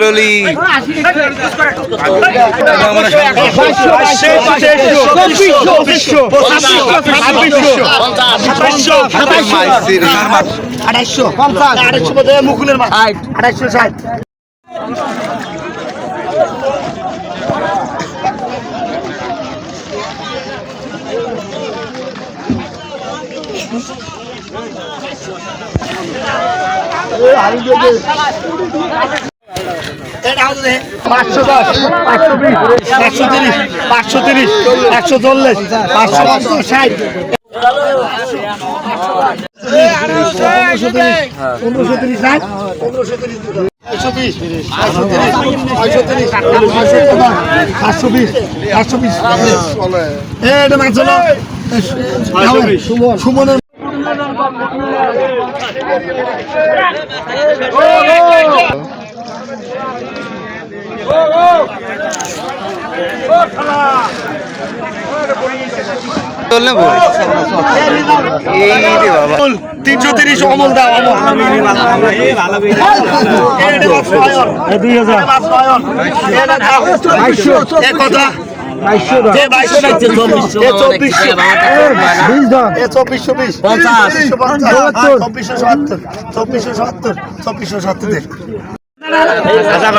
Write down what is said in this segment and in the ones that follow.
করলি আড়াইশো পঞ্চাশ মুকুলের মাছ আড়াইশো পাঁচশো দশ, পাঁচশো বিশ একশো তিরিশ, পাঁচশো তিরিশ একশো চল্লিশ, পাঁচশো পঞ্চাশ ষাট। পনেরোশো তিরিশ, ষাট। পনেরোশো তিরিশ সাতশো বিশ সাতশো বিশ। এটা মাছ সুমনের তিনশো তিরিশ অমল দাও অমল দুই হাজার বাইশশো এ কথা যে বাইশশো এ চব্বিশশো চব্বিশশো বিশ চব্বিশশো সত্তর চব্বিশশো সত্তর খাজা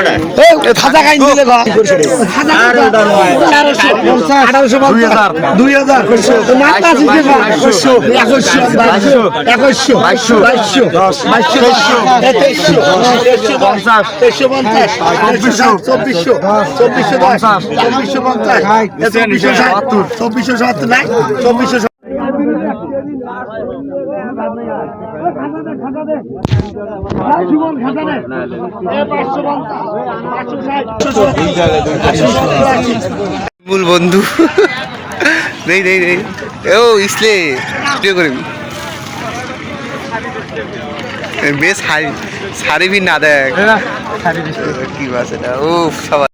চব্বিশশো চব্বিশশো চব্বিশশো দশ চব্বিশশো পঞ্চাশ চব্বিশশো সত্তর চব্বিশশো সত্তর না চব্বিশশো মূল বন্ধু। নেই নেই নেই ও ইসলে করবি বেশ হারি সারি ভি না দেখ। কি বাস এটা? ও সবাই